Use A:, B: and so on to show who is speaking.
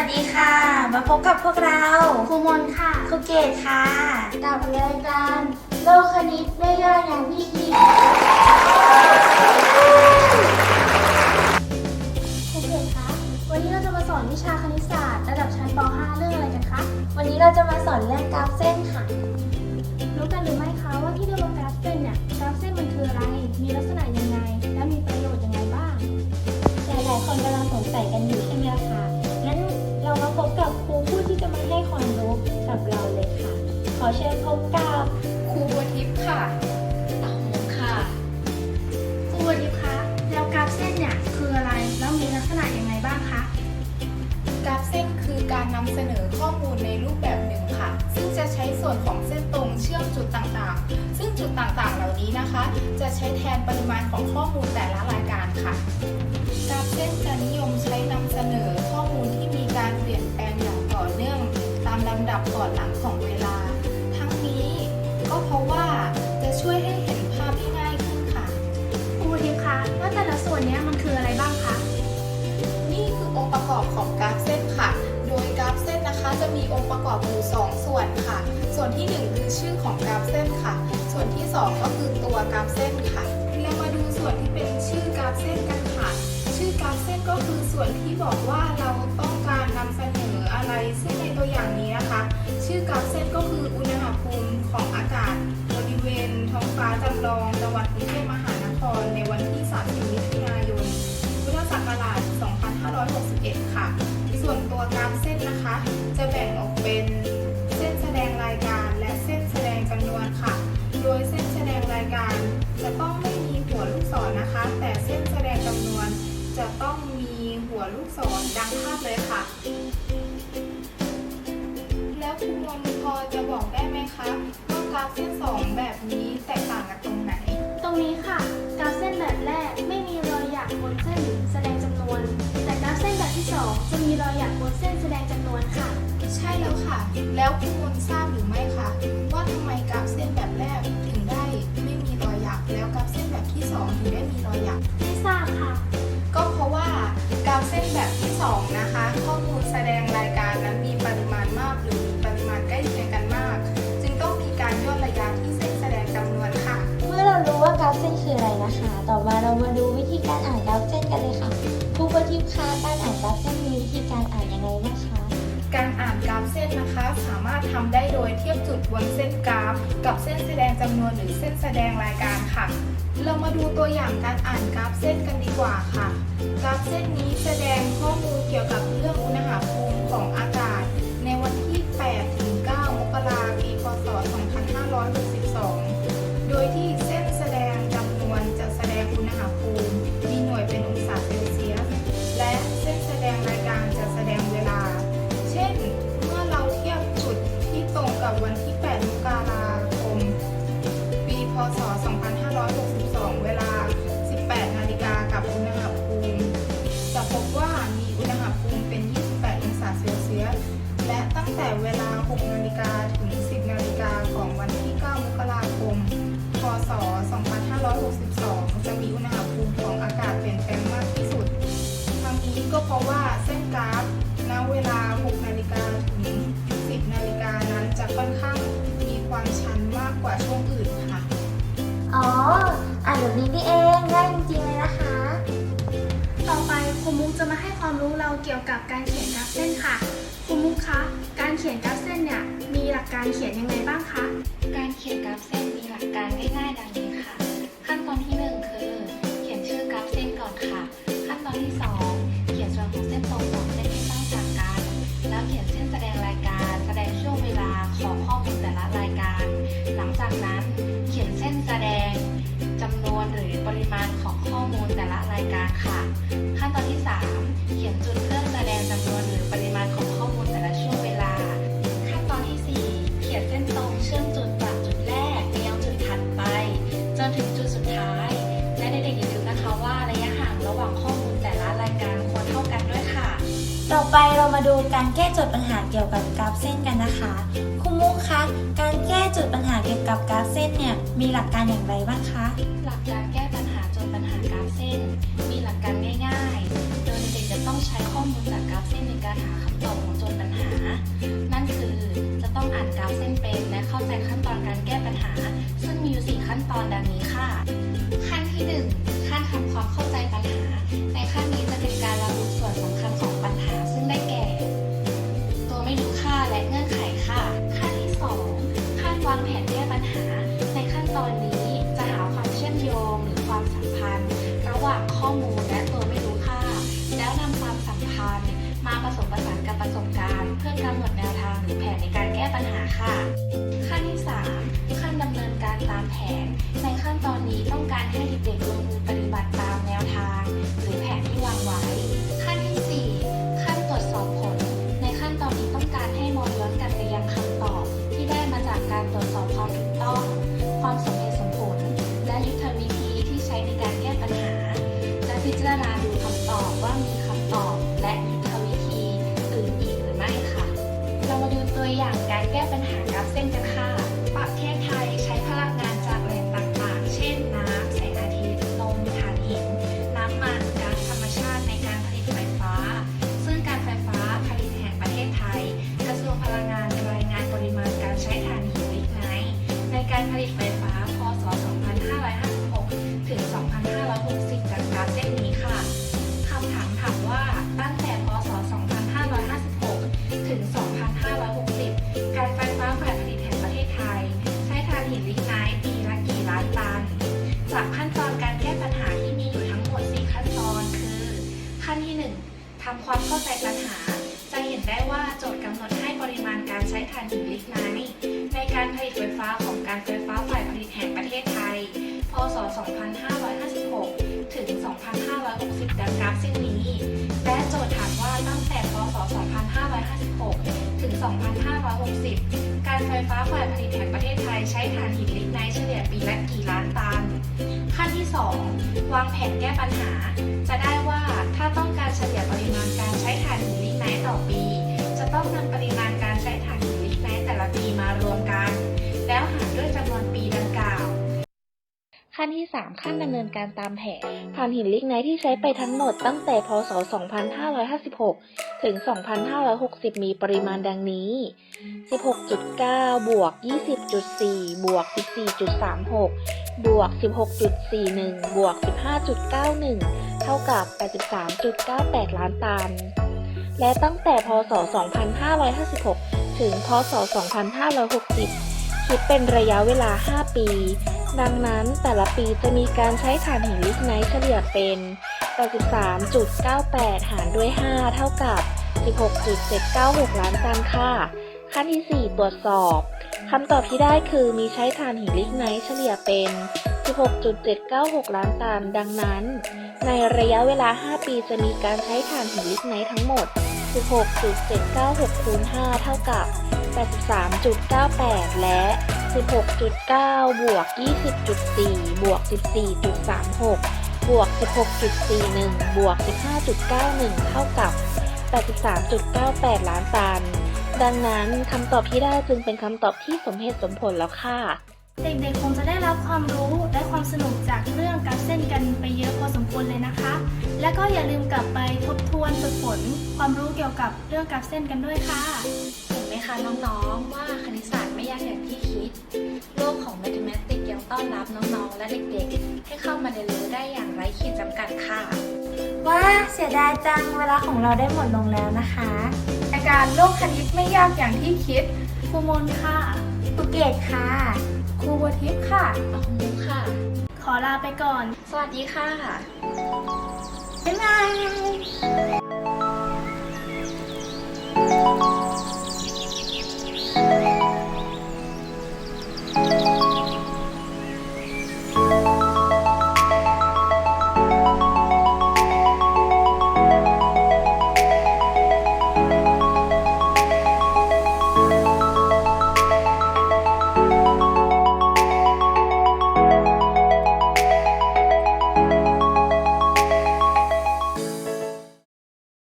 A: วัสดีค่ะ มาพบกับพวกเรา
B: ครูมนค่ะ
A: ครูเกดค่ะ
B: กับรายการโลกคณิตไม่ยากอย่างพี่คิด กับเรา
A: เล
B: ย
A: ค่ะ ขอเชิญพบกับ
C: ครูบัวทิพย์ค่ะตาหงค่ะ
B: ครูวดิฟคะแล้วกราฟเส้นเนี่ยคืออะไรแล้วมีลักษณะยังไงบ้างคะ
C: กราฟเส้นคือการนำเสนอข้อมูลในรูปแบบหนึ่งค่ะ ซึ่งจะใช้ส่วนของเส้นตรงเชื่อมจุดต่างๆ ซึ่งจุดต่างๆ เหล่านี้นะคะ จะใช้แทนปริมาณของข้อมูลแต่ละรายการค่ะ กราฟเส้นจะนิยมใช้นำเสนอข้อมูล ดับก่อนหลังของเวลา ทั้งนี้ก็เพราะว่าจะช่วยให้เห็นภาพที่ง่ายขึ้นค่ะ
B: ครูวดิฟคะแล้วแต่ละส่วนเนี้ยมันคืออะไรบ้างคะ
C: นี่คือองค์ประกอบของกราฟเส้นค่ะ โดยกราฟเส้นนะคะจะมีองค์ประกอบอยู่2ส่วนค่ะ ส่วนที่ 1 คือชื่อของกราฟเส้นค่ะ ส่วนที่ 2 ก็คือตัวกราฟเส้นค่ะ เรามาดูส่วนที่เป็นชื่อกราฟเส้นกันค่ะ ชื่อกราฟเส้นก็คือส่วนที่บอกว่าเรา เส้นก็คืออุณหภูมิของอากาศบริเวณท้องฟ้าจำลองจังหวัดกรุงเทพมหานครในวันที่ 30 มิถุนายน พุทธศักราช 2561 ค่ะ ส่วนตัวกราฟเส้นนะคะ จะแบ่งออกเป็นเส้นแสดงรายการและเส้นแสดงจำนวนค่ะ โดยเส้นแสดงรายการจะต้องไม่มีหัวลูกศรนะคะ แต่เส้นแสดงจำนวนจะต้องมีหัวลูกศรดังภาพเลยค่ะ แล้วคุณ มีรอ
B: ยหยักบนเส้นแสดงจำนวนค่ะ
C: ใช่แล้วค่ะ แล้วคุณทราบหรือไม่คะ
B: คื
C: ออะ
A: ไรนะคะ ต่อมาเรามาดูวิธีการอ่านกราฟเส้นกันเลยค่ะครูประทิพย์คะการอ่านกราฟเส้นมีวิธีการอ่านยังไงบ้างคะ
C: การอ่านกราฟเส้นนะคะสามารถทำได้โดยเทียบจุดบนเส้นกราฟ กับเส้นแสดงจำนวนหรือเส้นแสดงรายการค่ะ เรามาดูตัวอย่างการอ่านกราฟเส้นกันดีกว่าค่ะ กราฟเส้นนี้แสดงข้อมูลเกี่ยวกับ เพราะว่าเส้นกราฟณเวลา 6 นาฬิกาถึง 10 นาฬิกานั้นจะค่อนข้างมีความชันมากกว่าช่วงอื่นค่ะ
A: อ๋ออ่านแบบนี้นี่เองง่ายจริงๆเลยนะคะ
B: ต่อไปครูมุกจะมาให้ความรู้เราเกี่ยวกับการเขียนกราฟเส้นค่ะครูมุกคะการเขียนกราฟเส้นเนี่ยมีหลักการเขียนยังไงบ้างคะ
D: การเขียนกราฟเส้นมีหลักการง่ายๆดังนี้ค่ะ ขั้นตอนที่1คือ ไปเรามาดู
A: การแก้โจทย์ปัญหาเกี่ยวกับกราฟเส้นกันนะคะครูมุกคะการแก้โจทย์ปัญหาเกี่ยวกับกราฟเส้นเนี่ยมีหลักการอย่างไรบ้างคะ
D: หลักการแก้ปัญหาโจทย์ปัญหากราฟเส้น มีหลักการง่ายๆ โดยเด็กจะต้องใช้ข้อมูลจากกราฟเส้นในการหาคำตอบของโจทย์ปัญหา นั่นคือจะต้องอ่านกราฟเส้นเป็นและเข้าใจขั้นตอนการแก้ปัญหา ซึ่งมีอยู่4ขั้นตอนดังนี้ค่ะ ขั้นที่ 1 ขั้นทำความเข้าใจปัญหาในขั้น ระ ตัวอย่างการแก้ปัญหากราฟเส้นกันค่ะ ประเทศไทยใช้พลังงานจากแหล่งต่างๆ เช่นน้ำ แสงอาทิตย์ ลม ถ่านหิน น้ำมันก๊าซธรรมชาติในการผลิตไฟฟ้า ซึ่งการไฟฟ้าผลิตแห่งประเทศไทย กระทรวงพลังงานรายงานปริมาณการใช้ถ่านหินลิกไนท์ในการผลิตไฟฟ้า ทำความเข้าใจปัญหา จะเห็นได้ว่าโจทย์กำหนดให้ปริมาณการใช้ถ่านหินลิกไนท์ในการผลิตไฟฟ้าของการไฟฟ้าฝ่ายผลิตแห่งประเทศไทย พศ 2556 ถึง 2560 ดังกราฟเส้นนี้ และโจทย์ถามว่าตั้งแต่ พศ 2556 ถึง 2560 การไฟฟ้าฝ่ายผลิตแห่งประเทศไทยใช้ถ่านหินลิกไนท์เฉลี่ยปีละกี่ล้านตัน 2 วางแผนแก้ปัญหา จะได้ว่าถ้าต้องการเฉลี่ยปริมาณการใช้ถ่านหินลิกไนท์ต่อปี จะต้องนำปริ ขั้นที่ 3 ขั้นดำเนินการตามแผนถ่านหินลิกไนท์ที่ใช้ไปทั้งหมดตั้งแต่พศ 2556 ถึง 2560 มีปริมาณดังนี้ 16.9 บวก 20.4 บวก 14.36 บวก 16.41 บวก 15.91 เท่ากับ 83.98 ล้านตัน และตั้งแต่พศ 2556 ถึง พศ 2560 คิดเป็นระยะเวลา 5 ปี ดังนั้นแต่ละปีจะมีการใช้ถ่านหินลิกไนท์เฉลี่ยเป็น83.98 หารด้วย 5 เท่ากับ 16.796 ล้านตันค่ะ ขั้นที่ 4 ตรวจสอบคำตอบที่ได้คือมีใช้ถ่านหินลิกไนท์เฉลี่ยเป็น 16.796 ล้านตัน ดังนั้น ในระยะเวลา 5 ปีจะมีการใช้ถ่านหินลิกไนท์ทั้งหมด 16.796คูณ5เท่ากับ 83.98 และ 16.9 บวก 20.4 บวก 14.36 บวก 16.41 บวก 15.91 เท่ากับ 83.98 ล้านตัน ดังนั้นคำตอบที่ได้จึงเป็นคำตอบที่สมเหตุสมผลแล้วค่ะ
B: เด็กๆ คงจะได้รับความรู้และความสนุกจากเรื่องกาฟเส้นกันไปเยอะพอสมควรเลยนะคะ และก็อย่าลืมกลับไปทบทวนฝึกฝนความรู้เกี่ยวกับเรื่องกาฟเส้นกันด้วยค่ะ
D: นไหมคะน้องๆว่าคณิตศาสตร์ไม่ยากอย่างที่คิด โลกของ Mathematics ยังต้อนรับน้องๆ และเด็กๆ ให้เข้ามาเรียนรู้ได้อย่างไร้ขีดจำกัดค่ะ
A: ว้าเสียดายจังเวลาของเราได้หมดลงแล้วนะคะ
C: อาการโลกคณิตไม่ยากอย่างที่คิด
B: ครูมนค่ะ
A: ภูเกตค่ะ
C: ครูบัวทิพย์ค่ะ
D: เอาคุณมุกค่ะ
B: ขอลาไปก่อน
D: สวัสดีค่ะ
A: บ๊ายบาย